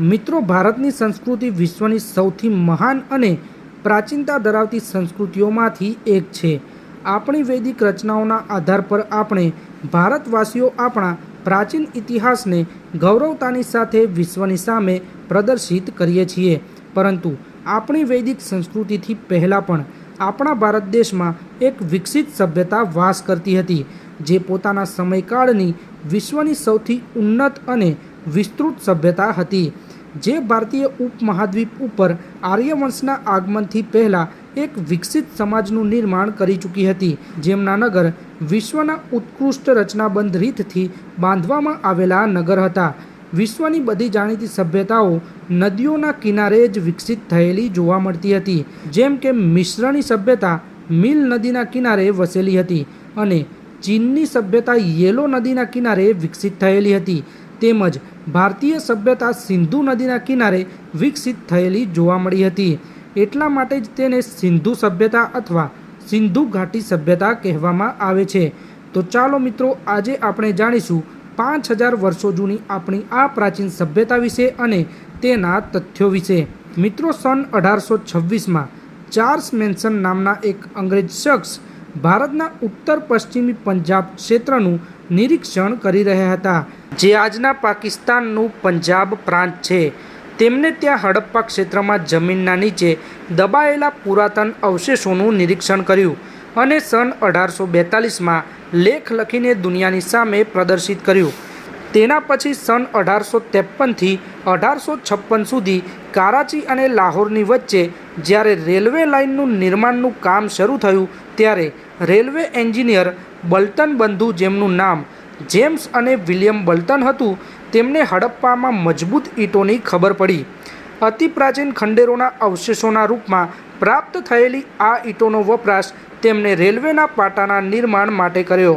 મિત્રો, ભારતની સંસ્કૃતિ વિશ્વની સૌથી મહાન અને પ્રાચીનતા ધરાવતી સંસ્કૃતિઓમાંથી એક છે. આપણી વૈદિક રચનાઓના આધાર પર આપણે ભારતવાસીઓ આપણા પ્રાચીન ઇતિહાસને ગૌરવતાની સાથે વિશ્વની સામે પ્રદર્શિત કરીએ છીએ. પરંતુ આપણી વૈદિક સંસ્કૃતિથી પહેલાં પણ આપણા ભારત દેશમાં એક વિકસિત સભ્યતા વાસ કરતી હતી, જે પોતાના સમયકાળની વિશ્વની સૌથી ઉન્નત અને વિસ્તૃત સભ્યતા હતી. જે ભારતીય ઉપમહાદ્વીપ ઉપર આર્યવંશના આગમનથી પહેલાં એક વિકસિત સમાજનું નિર્માણ કરી ચૂકી હતી, જેમના નગર વિશ્વના ઉત્કૃષ્ટ રચનાબંધ રીતથી બાંધવામાં આવેલા નગર હતા. વિશ્વની બધી જાણીતી સભ્યતાઓ નદીઓના કિનારે જ વિકસિત થયેલી જોવા મળતી હતી, જેમ કે મિશ્રની સભ્યતા મિલ નદીના કિનારે વસેલી હતી અને ચીનની સભ્યતા યેલો નદીના કિનારે વિકસિત થયેલી હતી. તેમજ ભારતીય સભ્યતા સિંધુ નદીના કિનારે વિકસિત થયેલી જોવા મળી હતી. એટલા માટે જ તેને સિંધુ સભ્યતા અથવા સિંધુ ઘાટી સભ્યતા કહેવામાં આવે છે. તો ચાલો મિત્રો, આજે આપણે જાણીશું પાંચ હજાર વર્ષો જૂની આપણી આ પ્રાચીન સભ્યતા વિશે અને તેના તથ્યો વિશે. મિત્રો, સન અઢારસો છવ્વીસમાં ચાર્લ્સ મેન્સન નામના એક અંગ્રેજ શખ્સ ભારતના ઉત્તર પશ્ચિમી પંજાબ ક્ષેત્રનું નિરીક્ષણ કરી રહ્યા હતા. જે આજના પાકિસ્તાનનું પંજાબ પ્રાંત છે. તેમને ત્યાં હડપ્પા ક્ષેત્રમાં જમીનના નીચે દબાયેલા પુરાતન અવશેષોનું નિરીક્ષણ કર્યું અને સન અઢારસો બેતાલીસમાં લેખ લખીને દુનિયાની સામે પ્રદર્શિત કર્યું. તેના પછી સન અઢારસો ત્રેપનથી અઢારસો છપ્પન સુધી કરાચી અને લાહોરની વચ્ચે જ્યારે રેલવે લાઇનનું નિર્માણનું કામ શરૂ થયું ત્યારે રેલવે એન્જિનિયર બલ્ટન બંધુ જેમનું નામ જેમ્સ અને વિલિયમ બલ્ટન હતું, તેમને હડપ્પામાં મજબૂત ઈંટોની ખબર પડી. અતિ પ્રાચીન ખંડેરોના અવશેષોના રૂપમાં પ્રાપ્ત થયેલી આ ઈંટોનો વપરાશ તેમણે રેલવેના પાટાના નિર્માણ માટે કર્યો.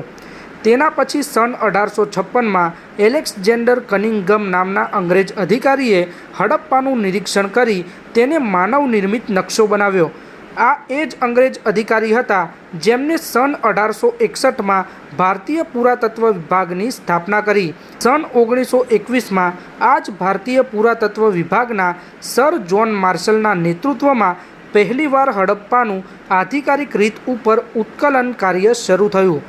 તેના પછી સન અઢારસો છપ્પનમાં એલેક્સજેન્ડર કનિંગમ નામના અંગ્રેજ અધિકારીએ હડપ્પાનું નિરીક્ષણ કરી તેને માનવ નિર્મિત નકશો બનાવ્યો. આ એ જ અંગ્રેજ અધિકારી હતા જેમને સન અઢારસો એકસઠમાં ભારતીય પુરાતત્વ વિભાગની સ્થાપના કરી. સન ઓગણીસો એકવીસમાં આ જ ભારતીય પુરાતત્વ વિભાગના સર જ્હોન માર્શલના નેતૃત્વમાં પહેલીવાર હડપ્પાનું આધિકારિક રીત ઉપર ઉત્કલન કાર્ય શરૂ થયું.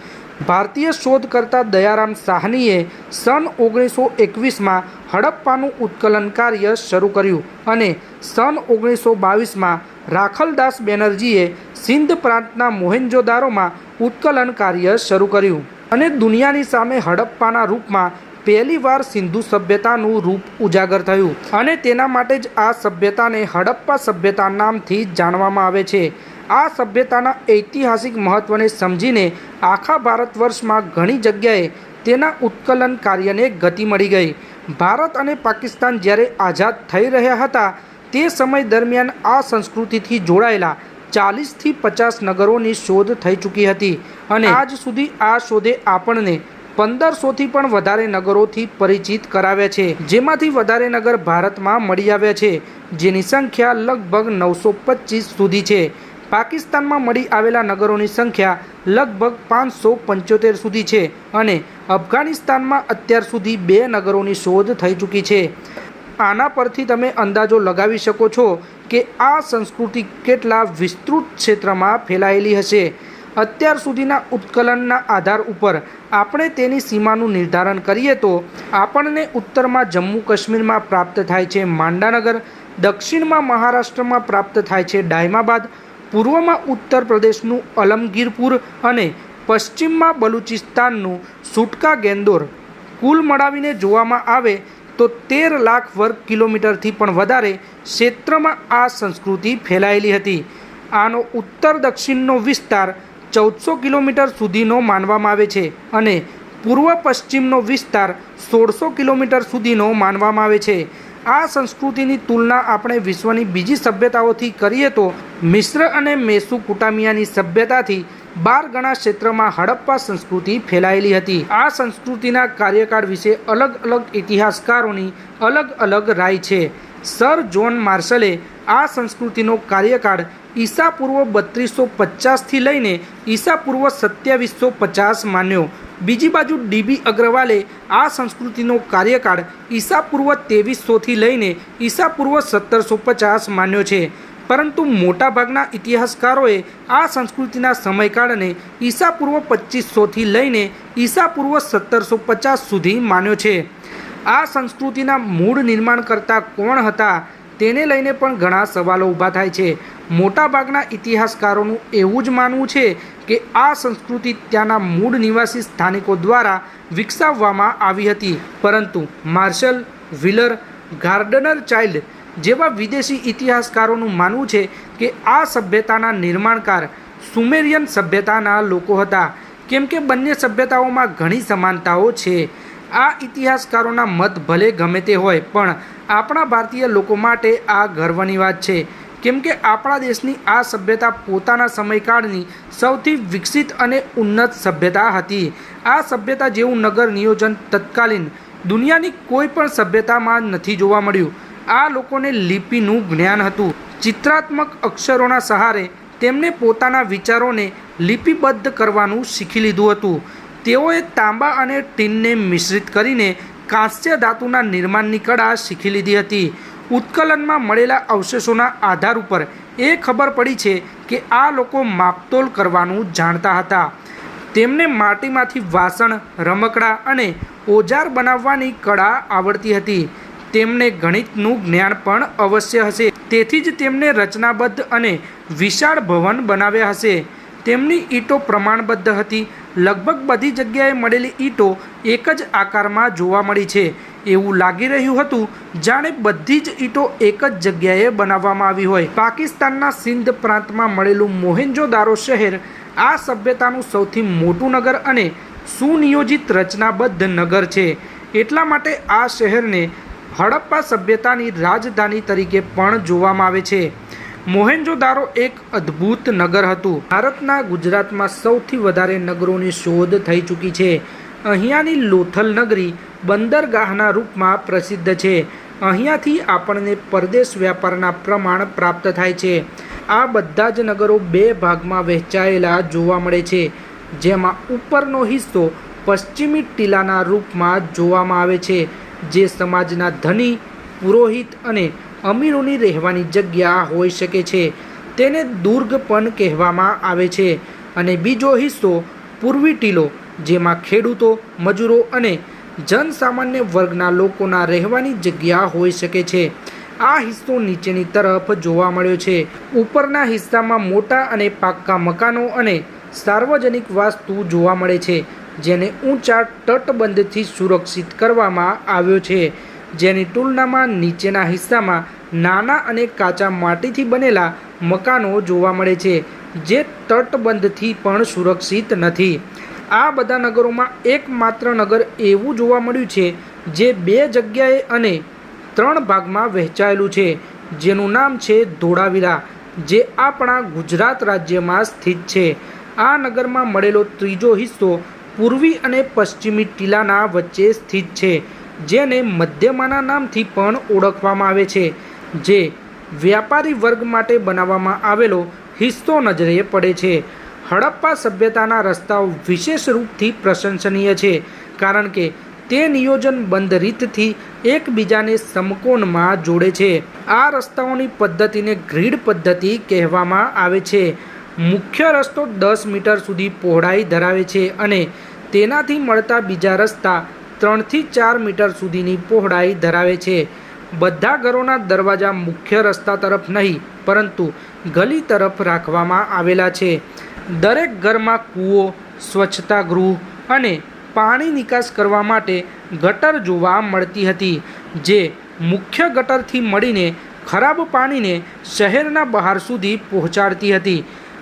ભારતીય શોધકર્તા દયારામ સાહનીએ સન ઓગણીસો એકવીસમાં હડપ્પાનું ઉત્કલન કાર્ય શરૂ કર્યું અને સન ઓગણીસો બાવીસમાં રાખલદાસ બેનર્જીએ સિંધ પ્રાંતના મોહેન્જોદારોમાં ઉત્કલન કાર્ય શરૂ કર્યું અને દુનિયાની સામે હડપ્પાના રૂપમાં પહેલીવાર સિંધુ સભ્યતાનું રૂપ ઉજાગર થયું. અને તેના માટે જ આ સભ્યતાને હડપ્પા સભ્યતા નામથી જાણવામાં આવે છે. આ સભ્યતાના ઐતિહાસિક મહત્ત્વને સમજીને આખા ભારત વર્ષમાં ઘણી જગ્યાએ તેના ઉત્કલન કાર્યને ગતિ મળી ગઈ. ભારત અને પાકિસ્તાન જ્યારે આઝાદ થઈ રહ્યા હતા, તે સમય દરમિયાન આ સંસ્કૃતિથી જોડાયેલા ચાલીસથી પચાસ નગરોની શોધ થઈ ચૂકી હતી અને આજ સુધી આ શોધે આપણને પંદરસોથી પણ વધારે નગરોથી પરિચિત કરાવ્યા છે, જેમાંથી વધારે નગર ભારતમાં મળી આવ્યા છે, જેની સંખ્યા લગભગ નવસો પચીસ સુધી છે. પાકિસ્તાનમાં મળી આવેલા નગરોની સંખ્યા લગભગ પાંચસો પંચોતેર સુધી છે અને અફઘાનિસ્તાનમાં અત્યાર સુધી બે નગરોની શોધ થઈ ચૂકી છે. આના પરથી તમે અંદાજો લગાવી શકો છો કે આ સંસ્કૃતિ કેટલા વિસ્તૃત ક્ષેત્રમાં ફેલાયેલી હશે. અત્યાર સુધીના ઉત્કલનના આધાર ઉપર આપણે તેની સીમાનું નિર્ધારણ કરીએ તો આપણને ઉત્તરમાં જમ્મુ કાશ્મીરમાં પ્રાપ્ત થાય છે માંડાનગર, દક્ષિણમાં મહારાષ્ટ્રમાં પ્રાપ્ત થાય છે ડાયમાબાદ પૂર્વમાં ઉત્તર પ્રદેશનું અલમગીરપુર અને પશ્ચિમમાં બલુચિસ્તાનનું સુટકા ગેંદોર કુલ મળાવીને જોવામાં આવે તો તેર લાખ વર્ગ કિલોમીટરથી પણ વધારે ક્ષેત્રમાં આ સંસ્કૃતિ ફેલાયેલી હતી. આનો ઉત્તર દક્ષિણનો વિસ્તાર ચૌદસો કિલોમીટર સુધીનો માનવામાં આવે છે અને પૂર્વ પશ્ચિમનો વિસ્તાર સોળસો કિલોમીટર સુધીનો માનવામાં આવે છે. આ સંસ્કૃતિની તુલના આપણે વિશ્વની બીજી સભ્યતાઓથી કરીએ તો મિશ્ર અને મેસુકુટામિયાની સભ્યતાથી બાર ગણા ક્ષેત્રમાં હડપ્પા સંસ્કૃતિ ફેલાયેલી હતી. આ સંસ્કૃતિના કાર્યકાળ વિશે અલગ અલગ ઇતિહાસકારોની અલગ અલગ રાય છે. સર જ્હોન માર્શલે આ સંસ્કૃતિનો કાર્યકાળ ઈસા પૂર્વ બત્રીસો પચાસથી લઈને ઈસા પૂર્વ સત્યાવીસો પચાસ માન્યો. બીજી બાજુ ડીબી અગ્રવાલે આ સંસ્કૃતિનો કાર્યકાળ ઈસા પૂર્વ તેવીસોથી લઈને ઈસા પૂર્વ સત્તરસો પચાસ માન્યો છે. પરંતુ મોટાભાગના ઇતિહાસકારોએ આ સંસ્કૃતિના સમયકાળને ઈસા પૂર્વ પચીસોથી લઈને ઈસા પૂર્વ સત્તરસો પચાસ સુધી માન્યો છે. આ સંસ્કૃતિના મૂળ નિર્માણકર્તા કોણ હતા? તેને લઈને પણ ઘણા સવાલો ઊભા થાય છે. મોટાભાગના ઇતિહાસકારોનું એવું જ માનવું છે કે આ સંસ્કૃતિ ત્યાંના મૂળ નિવાસી સ્થાનિકો દ્વારા વિકસાવવામાં આવી હતી. પરંતુ માર્શલ વ્હીલર ગાર્ડનર ચાઇલ્ડ જેવા વિદેશી ઇતિહાસકારોનું માનવું છે કે આ સભ્યતાના નિર્માણકાર સુમેરિયન સભ્યતાના લોકો હતા. કેમ કે બંને સભ્યતાઓમાં ઘણી સમાનતાઓ છે. આ ઇતિહાસકારોના મત ભલે ગમે તે હોય, પણ આપણા ભારતીય લોકો માટે આ ગર્વની વાત છે. કેમ કે આપણા દેશની આ સભ્યતા પોતાના સમયકાળની સૌથી વિકસિત અને ઉન્નત સભ્યતા હતી. આ સભ્યતા જેવું નગર નિયોજન તત્કાલીન દુનિયાની કોઈ પણ સભ્યતામાં નથી જોવા મળ્યું. આ લોકોને લિપિનું જ્ઞાન હતું. ચિત્રાત્મક અક્ષરોના સહારે તેમણે પોતાના વિચારોને લિપિબદ્ધ કરવાનું શીખી લીધું હતું. તેઓએ તાંબા અને ટીનને મિશ્રિત કરીને કાંસ્ય ધાતુના નિર્માણની કળા શીખી લીધી હતી. ઉત્કલનમાં મળેલા અવશેષોના આધાર ઉપર એ ખબર પડી છે કે આ લોકો માપતોલ કરવાનું જાણતા હતા. તેમને માટીમાંથી વાસણ, રમકડા અને ઓજાર બનાવવાની કળા આવડતી હતી. તેમને ગણિતનું જ્ઞાન પણ અવશ્ય હશે. તેથી જ તેમને રચનાબદ્ધ અને વિશાળ ભવન બનાવ્યા હશે. તેમની ઈંટો પ્રમાણબદ્ધ હતી લગભગ બધી જગ્યાએ મળેલી ઈંટો એક જ આકારમાં જોવા મળી છે. એવું લાગી રહ્યું હતું, જાણે બધી જ ઈંટો એક જ જગ્યાએ બનાવવામાં આવી હોય. પાકિસ્તાનના સિંધ પ્રાંતમાં મળેલું મોહેન્જોદારો શહેર, આ સભ્યતાનું સૌથી મોટું નગર અને સુનિયોજિત રચનાબદ્ધ નગર છે. એટલા માટે આ શહેરને હડપ્પા સભ્યતાની રાજધાની તરીકે પણ જોવામાં આવે છે. મોહેન્જોદારો એક અદ્ભુત નગર હતું. ભારતના ગુજરાતમાં સૌથી વધારે નગરોની શોધ થઈ ચૂકી છે. અહીંયાની લોથલ નગરી બંદરગાહના રૂપમાં પ્રસિદ્ધ છે. અહીંયાથી આપણને પરદેશ વ્યાપારના પ્રમાણ પ્રાપ્ત થાય છે. આ બધા જ નગરો બે ભાગમાં વહેંચાયેલા જોવા મળે છે. જેમાં ઉપરનો હિસ્સો પશ્ચિમી ટીલાના રૂપમાં જોવામાં આવે છે. જે સમાજના ધની, પુરોહિત અને અમીરોની રહેવાની જગ્યા હોઈ શકે છે. તેને દુર્ગ પણ કહેવામાં આવે છે અને બીજો હિસ્સો પૂર્વી ટીલો, જેમાં ખેડૂતો, મજૂરો અને જનસામાન્ય વર્ગના લોકોના રહેવાની જગ્યા હોઈ શકે છે. આ હિસ્સો નીચેની તરફ જોવા મળ્યો છે. ઉપરના હિસ્સામાં મોટા અને પાક્કા મકાનો અને સાર્વજનિક વાસ્તુ જોવા મળે છે, જેને ઊંચા તટબંધથી સુરક્ષિત કરવામાં આવ્યો છે. જેની તુલનામાં નીચેના હિસ્સામાં નાના અને કાચા માટીથી બનેલા મકાનો જોવા મળે છે, જે તટબંધથી પણ સુરક્ષિત નથી. આ બધા નગરોમાં એકમાત્ર નગર એવું જોવા મળ્યું છે, જે બે જગ્યાએ અને ત્રણ ભાગમાં વહેંચાયેલું છે, જેનું નામ છે ધોળાવીરા, જે આપણા ગુજરાત રાજ્યમાં સ્થિત છે. આ નગરમાં મળેલો ત્રીજો હિસ્સો પૂર્વી અને પશ્ચિમી ટીલાના વચ્ચે સ્થિત છે. જેને મધ્યમાના નામથી પણ ઓળખવામાં આવે છે, જે વ્યાપારી વર્ગ માટે બનાવવામાં આવેલો હિસ્સો નજરે પડે છે. હડપ્પા સભ્યતાના રસ્તાઓ વિશેષ રૂપથી પ્રશંસનીય છે, કારણ કે તે નિયોજનબંધ રીતથી એકબીજાને સમકોણમાં જોડે છે. આ રસ્તાઓની પદ્ધતિને ગ્રીડ પદ્ધતિ કહેવામાં આવે છે. મુખ્ય રસ્તો દસ મીટર સુધી પહોળાઈ ધરાવે છે અને તેનાથી મળતા બીજા રસ્તા ત્રણથી ચાર મીટર સુધીની પહોળાઈ ધરાવે છે. બધા ઘરોના દરવાજા મુખ્ય રસ્તા તરફ નહીં, પરંતુ ગલી તરફ રાખવામાં આવેલા છે. દરેક ઘરમાં કૂવો, સ્વચ્છતા ગૃહ અને પાણી નિકાસ કરવા માટે ગટર જોવા મળતી હતી, જે મુખ્ય ગટરથી મળીને ખરાબ પાણીને શહેરના બહાર સુધી પહોંચાડતી હતી.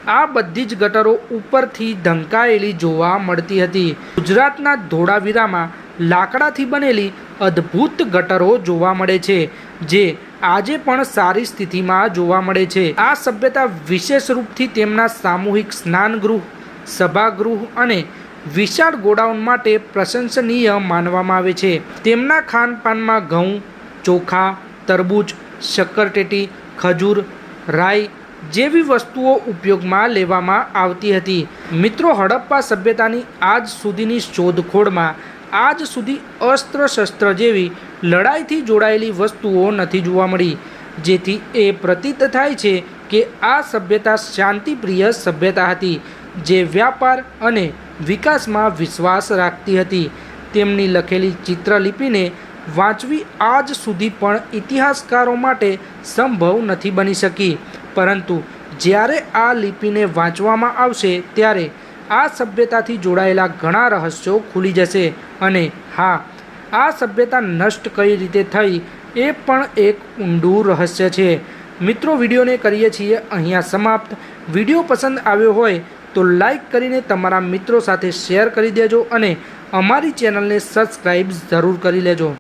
આ બધી જ ગટરો ઉપરથી ઢંકાયેલી જોવા મળતી હતી. ગુજરાતના ધોળાવીરામાં લાકડાથી બનેલી અદ્ભુત ગટરો જોવા મળે છે, જે આજે પણ સારી સ્થિતિમાં જોવા મળે છે. આ સભ્યતા વિશેષ રૂપથી તેમના સામૂહિક સ્નાનગૃહ, સભાગૃહ અને વિશાળ ગોડાઉન માટે પ્રશંસનીય માનવામાં આવે છે. તેમના ખાનપાનમાં ઘઉં, ચોખા, તરબૂચ શક્કરટેટી ખજૂર, રાઈ જેવી વસ્તુઓ ઉપયોગમાં લેવામાં આવતી હતી. મિત્રો, હડપ્પા સભ્યતાની આજ સુધીની શોધખોળમાં આજ સુધી અસ્ત્ર શસ્ત્ર જેવી લડાઈથી જોડાયેલી વસ્તુઓ નથી જોવા મળી. જેથી એ પ્રતીત થાય છે કે આ સભ્યતા શાંતિપ્રિય સભ્યતા હતી, જે વ્યાપાર અને વિકાસમાં વિશ્વાસ રાખતી હતી. તેમની લખેલી ચિત્રલિપિને વાંચવી આજ સુધી પણ ઇતિહાસકારો માટે સંભવ નથી બની શકી. પરંતુ જ્યારે આ લિપિને વાંચવામાં આવશે, ત્યારે આ સભ્યતાથી જોડાયેલા ઘણા રહસ્યો ખુલી જશે અને હા, આ સભ્યતા નષ્ટ કઈ રીતે થઈ એ પણ એક ઊંડું રહસ્ય છે. મિત્રો, વિડીયોને કરીએ છીએ અહીંયા સમાપ્ત. વીડિયો પસંદ આવ્યો હોય તો લાઈક કરીને તમારા મિત્રો સાથે શેર કરી દેજો અને અમારી ચેનલને સબસ્ક્રાઈબ જરૂર કરી લેજો.